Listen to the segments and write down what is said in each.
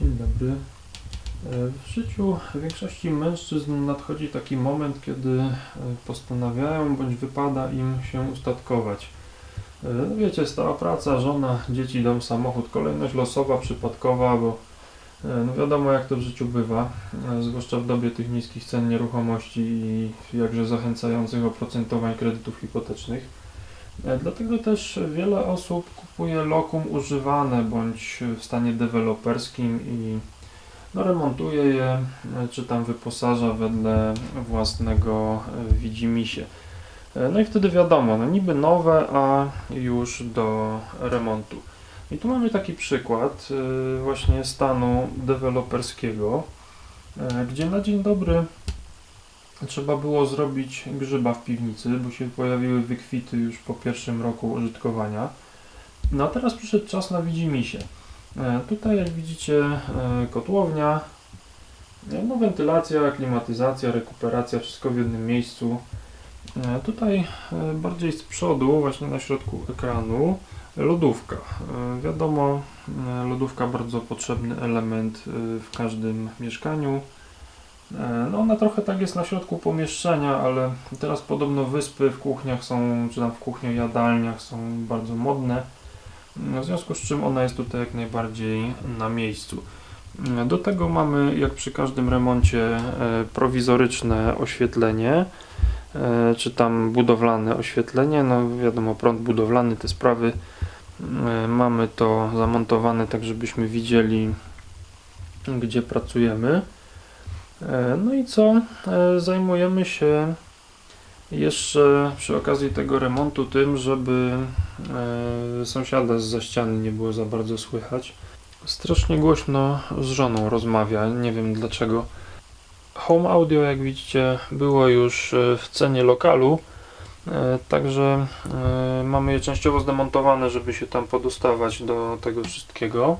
Dzień dobry. E, W życiu większości mężczyzn nadchodzi taki moment, kiedy e, postanawiają bądź wypada im się ustatkować. E, wiecie, stała praca, żona, dzieci, dom, samochód, kolejność losowa, przypadkowa, bo no wiadomo jak to w życiu bywa, zwłaszcza w dobie tych niskich cen nieruchomości i jakże zachęcających oprocentowań kredytów hipotecznych. E, Dlatego też wiele osób kupuje lokum używane bądź w stanie deweloperskim i no, remontuje je, e, czy tam wyposaża wedle własnego e, widzimisię. No i wtedy wiadomo, no niby nowe, a już do remontu. I tu mamy taki przykład właśnie stanu deweloperskiego, gdzie na dzień dobry trzeba było zrobić grzyba w piwnicy, bo się pojawiły wykwity już po pierwszym roku użytkowania. No a teraz przyszedł czas na widzimisię. E, Tutaj jak widzicie e, kotłownia, e, no wentylacja, klimatyzacja, rekuperacja, wszystko w jednym miejscu. Tutaj bardziej z przodu, właśnie na środku ekranu, lodówka. Wiadomo, lodówka bardzo potrzebny element w każdym mieszkaniu. E, No ona trochę tak jest na środku pomieszczenia, ale teraz podobno wyspy w kuchniach są, czy tam w kuchniach, jadalniach są bardzo modne. W związku z czym ona jest tutaj jak najbardziej na miejscu. Do tego mamy, jak przy każdym remoncie, e, prowizoryczne oświetlenie, e, czy tam budowlane oświetlenie. No wiadomo, prąd budowlany, te sprawy. Mamy to zamontowane tak, żebyśmy widzieli, gdzie pracujemy. E, No i co? E, Zajmujemy się jeszcze przy okazji tego remontu tym, żeby e, sąsiada z ściany nie było za bardzo słychać. Strasznie głośno z żoną rozmawia, nie wiem dlaczego. Home audio, jak widzicie, było już w cenie lokalu, także mamy je częściowo zdemontowane, żeby się tam podostawać do tego wszystkiego.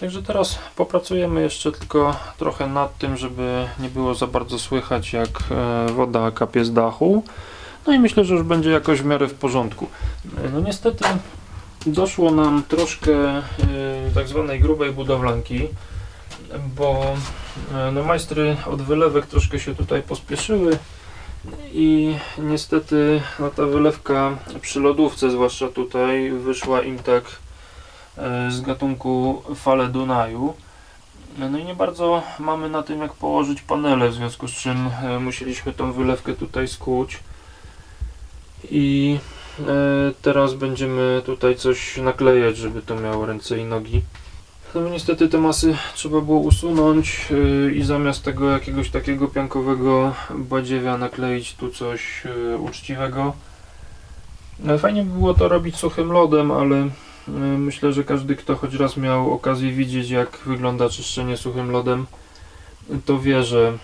Także teraz popracujemy jeszcze tylko trochę nad tym, żeby nie było za bardzo słychać, jak e, woda kapie z dachu. No i myślę, że już będzie jakoś w miarę w porządku. E, No niestety doszło nam troszkę e, tak zwanej grubej budowlanki, bo no majstry od wylewek troszkę się tutaj pospieszyły i niestety no, ta wylewka przy lodówce, zwłaszcza tutaj, wyszła im tak z gatunku fale Dunaju. No i nie bardzo mamy na tym jak położyć panele, w związku z czym e, musieliśmy tą wylewkę tutaj skuć. I e, teraz będziemy tutaj coś naklejać, żeby to miało ręce i nogi. No niestety te masy trzeba było usunąć e, i zamiast tego jakiegoś takiego piankowego badziewia nakleić tu coś e, uczciwego. E, Fajnie by było to robić suchym lodem, ale e, myślę, że każdy kto choć raz miał okazję widzieć jak wygląda czyszczenie suchym lodem, to wie, że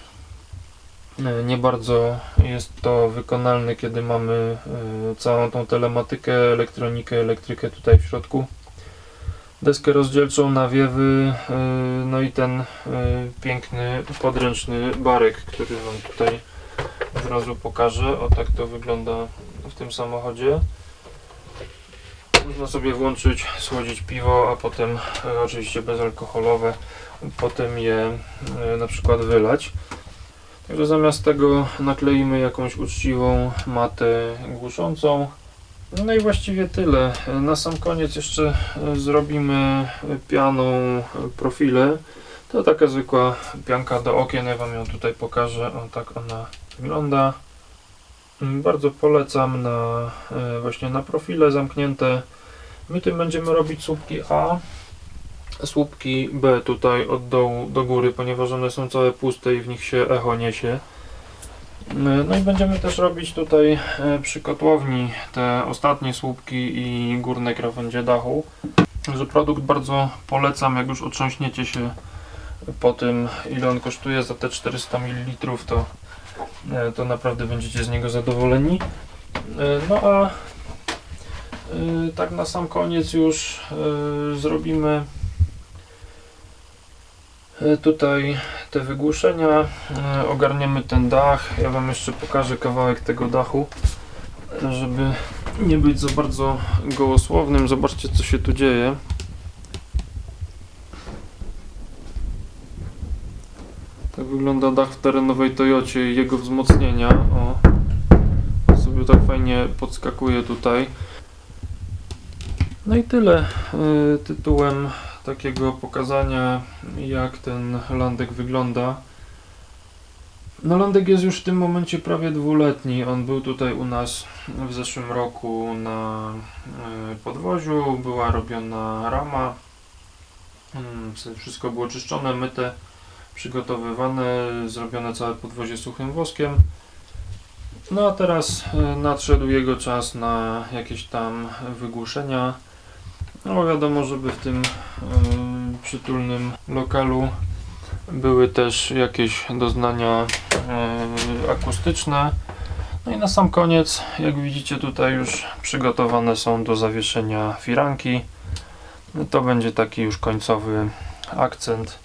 E, Nie bardzo jest to wykonalne, kiedy mamy e, całą tą telematykę, elektronikę, elektrykę tutaj w środku. Deskę rozdzielczą, nawiewy, no i ten piękny podręczny barek, który Wam tutaj od razu pokażę. O tak to wygląda w tym samochodzie. Można sobie włączyć, słodzić piwo, a potem e, oczywiście bezalkoholowe, potem je e, na przykład wylać. Także zamiast tego nakleimy jakąś uczciwą matę głuszącą. No i właściwie tyle. Na sam koniec jeszcze e, zrobimy pianą profile. To taka zwykła pianka do okien. Ja Wam ją tutaj pokażę. O tak ona wygląda. Mm, Bardzo polecam na e, właśnie na profile zamknięte. My tym będziemy robić słupki A. Słupki B tutaj od dołu do góry, ponieważ one są całe puste i w nich się echo niesie. No i będziemy też robić tutaj e, przy kotłowni te ostatnie słupki i górne krawędzie dachu. Że produkt bardzo polecam, jak już otrząśniecie się po tym ile on kosztuje za te 400 ml to, e, to naprawdę będziecie z niego zadowoleni. E, No a e, tak na sam koniec już e, zrobimy E, Tutaj te wygłuszenia, e, ogarniemy ten dach. Ja Wam jeszcze pokażę kawałek tego dachu, e, żeby nie być za bardzo gołosłownym. Zobaczcie, co się tu dzieje. Tak wygląda dach w terenowej Toyocie i jego wzmocnienia. O, sobie tak fajnie podskakuje tutaj. No i tyle y, tytułem takiego pokazania, jak ten landek wygląda. No landek jest już w tym momencie prawie dwuletni. On był tutaj u nas w zeszłym roku na y, podwoziu, była robiona rama. Mm, Wszystko było czyszczone, myte, przygotowywane, zrobione całe podwozie suchym woskiem. No a teraz y, nadszedł jego czas na jakieś tam wygłuszenia. No wiadomo, żeby w tym y, przytulnym lokalu były też jakieś doznania y, akustyczne. No i na sam koniec, jak widzicie tutaj już przygotowane są do zawieszenia firanki. To będzie taki już końcowy akcent.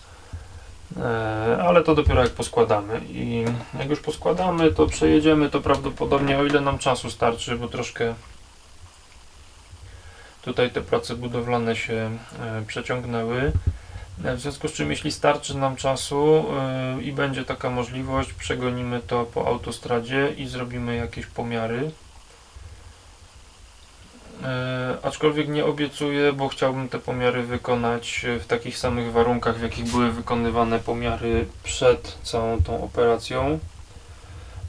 E, Ale to dopiero jak poskładamy i jak już poskładamy to przejedziemy to prawdopodobnie o ile nam czasu starczy, bo troszkę tutaj te prace budowlane się e, przeciągnęły. E, W związku z czym jeśli starczy nam czasu i będzie taka możliwość, przegonimy to po autostradzie i zrobimy jakieś pomiary. E, aczkolwiek nie obiecuję, bo chciałbym te pomiary wykonać w takich samych warunkach, w jakich były wykonywane pomiary przed całą tą operacją.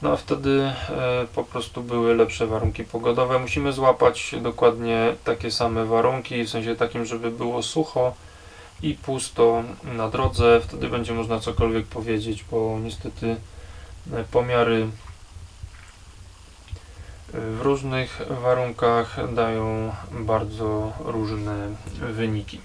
No a wtedy e, po prostu były lepsze warunki pogodowe. Musimy złapać dokładnie takie same warunki, w sensie takim, żeby było sucho i pusto na drodze. Wtedy będzie można cokolwiek powiedzieć, bo niestety e, pomiary w różnych warunkach dają bardzo różne wyniki.